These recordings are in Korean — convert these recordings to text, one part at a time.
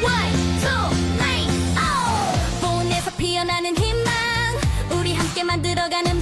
Two, nine, oh. 보온에서 피어나는 희망 우리 함께 만들어가는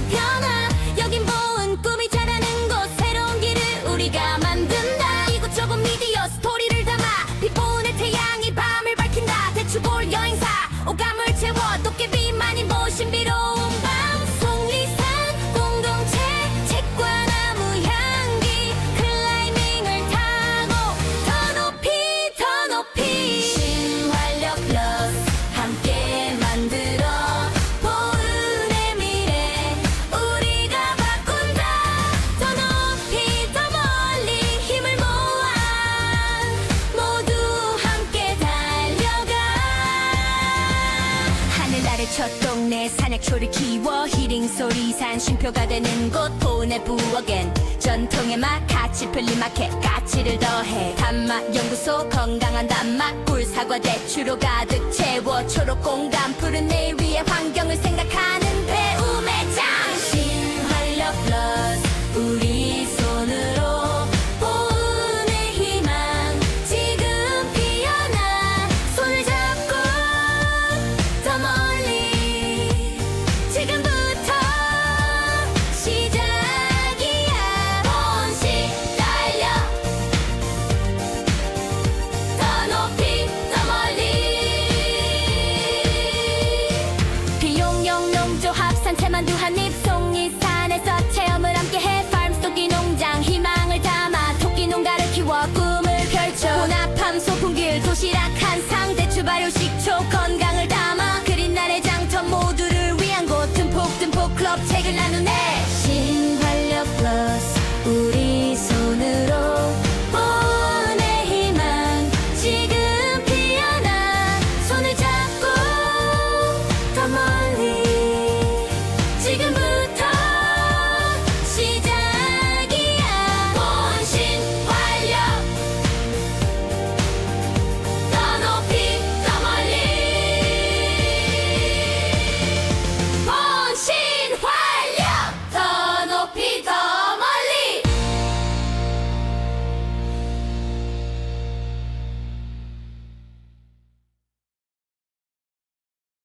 아래 첫 동네 산약초를 키워 히링 소리 산 쉼표가 되는 곳 보은의 부엌엔 전통의 맛 같이 플리마켓 가치를 더해 단맛 연구소 건강한 단맛 꿀 사과 대추로 가득 채워 초록 공간 푸른 내 새만두 한입.